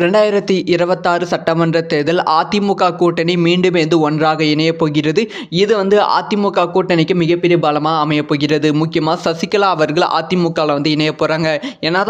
ரெண்டாயிரத்தி இருபத்தாறு சட்டமன்ற தேர்தல் அதிமுக கூட்டணி மீண்டும் வந்து ஒன்றாக இணையப் போகிறது. இது வந்து அதிமுக கூட்டணிக்கு மிகப்பெரிய பலமாக அமையப் போகிறது. முக்கியமாக சசிகலா அவர்கள் அதிமுகவில் வந்து இணைய போகிறாங்க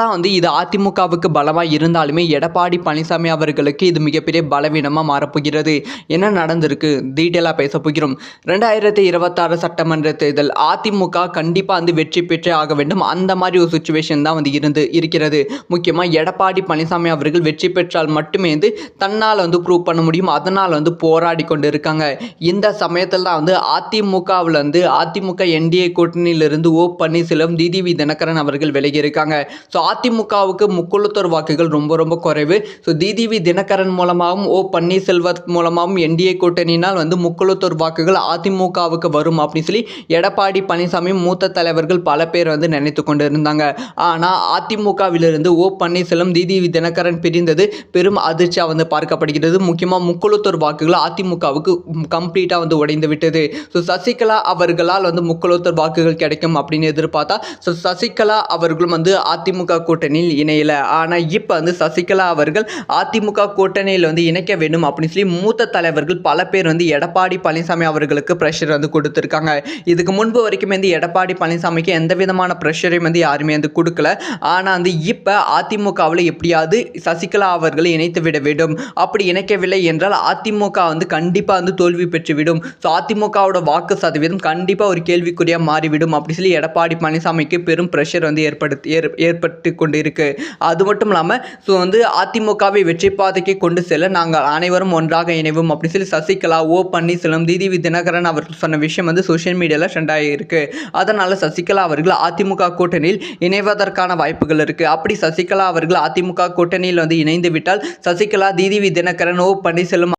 தான் வந்து இது அதிமுகவுக்கு பலமாக இருந்தாலுமே எடப்பாடி பழனிசாமி அவர்களுக்கு இது மிகப்பெரிய பலவீனமாக மாறப்போகிறது என்ன நடந்திருக்கு? டீட்டெயிலாக பேச போகிறோம். ரெண்டாயிரத்தி இருபத்தாறு சட்டமன்ற தேர்தல் அதிமுக கண்டிப்பாக வந்து வெற்றி பெற்றே ஆக வேண்டும். அந்த மாதிரி ஒரு சுச்சுவேஷன் தான் வந்து இருந்து இருக்கிறது. முக்கியமாக எடப்பாடி பழனிசாமி அவர்கள் வெற்றி பெற்றால் மட்டுமே வந்து தன்னால் வந்து ப்ரூவ் பண்ண முடியும். அதனால் வந்து போராடி கொண்டு இருக்காங்க இந்த சமயத்தில் தான் வந்து அதிமுகவில் வந்து அதிமுக என்டிஏ கூட்டணியிலிருந்து ஓ பன்னீர்செல்வம் டிடிவி தினகரன் அவர்கள் விலகி இருக்காங்க ஸோ அதிமுகவுக்கு முக்குளத்தோர் வாக்குகள் ரொம்ப ரொம்ப குறைவு. ஸோ டிடிவி தினகரன் மூலமாகவும் ஓ பன்னீர்செல்வத் மூலமாகவும் என்டிஏ கூட்டணியினால் வந்து முக்குளத்தோர் வாக்குகள் அதிமுகவுக்கு வரும் அப்படின்னு சொல்லி எடப்பாடி பழனிசாமி மூத்த தலைவர்கள் பல பேர் வந்து நினைத்து கொண்டு இருந்தாங்க ஆனால் அதிமுகவிலிருந்து ஓ பன்னீர்செல்வம் டிடிவி தினகரன் பிரிந்தது பெரும் அதிர்ச்சியாக வந்து பார்க்கப்படுகிறது. முக்கியமாக முக்குளத்தூர் வாக்குகள் அதிமுகவுக்கு கம்ப்ளீட்டாக வந்து உடைந்து விட்டது. ஸோ சசிகலா அவர்களால் வந்து முக்குளத்தூர் வாக்குகள் கிடைக்கும் அப்படின்னு எதிர்பார்த்தா ஸோ சசிகலா அவர்களும் வந்து அதிமுக கூட்டணியில் இணையலை. ஆனால் இப்போ வந்து சசிகலா அவர்கள் அதிமுக கூட்டணியில் வந்து இணைக்க வேண்டும் அப்படின்னு சொல்லி மூத்த தலைவர்கள் பல பேர் வந்து எடப்பாடி பழனிசாமி அவர்களுக்கு ப்ரெஷர் வந்து கொடுத்துருக்காங்க. இதுக்கு முன்பு வரைக்கும் வந்து எடப்பாடி பழனிசாமிக்கு எந்த விதமான ப்ரெஷரையும் வந்து யாருமே வந்து கொடுக்கல. ஆனால் வந்து இப்போ அதிமுகவில் எப்படியாவது சசிகலா அவர்களை இணைத்து விட வேண்டும். அப்படி இணைக்கவில்லை என்றால் அதிமுக வந்து கண்டிப்பாக வந்து தோல்வி பெற்றுவிடும். ஸோ அதிமுகவோட வாக்கு சதவீதம் கண்டிப்பாக ஒரு கேள்விக்குறியாக மாறிவிடும். அப்படி சொல்லி எடப்பாடி பழனிசாமிக்கு பெரும் ப்ரெஷர் வந்து ஏற்படுத்தி ஏற் ஏற்பட்டு கொண்டு இருக்குது அது மட்டும் இல்லாமல் ஸோ வந்து அதிமுகவை வெற்றி பாதைக்கு கொண்டு செல்ல நாங்கள் அனைவரும் ஒன்றாக இணைவோம். அப்படி சொல்லி சசிகலா ஓ பன்னீர்செல்வம் டிடிவி தினகரன் அவர்கள் சொன்ன விஷயம் வந்து சோஷியல் மீடியாவில் ட்ரெண்டாகி இருக்கு அதனால் சசிகலா அவர்கள் அதிமுக கூட்டணியில் இணைவதற்கான வாய்ப்புகள் இருக்குது அப்படி சசிகலா அவர்கள் அதிமுக கூட்டணியில் வந்து இணைந்து விட்டால் சசிகலா டிடிவி தினகரன் ஓ பன்னீர்செல்வம்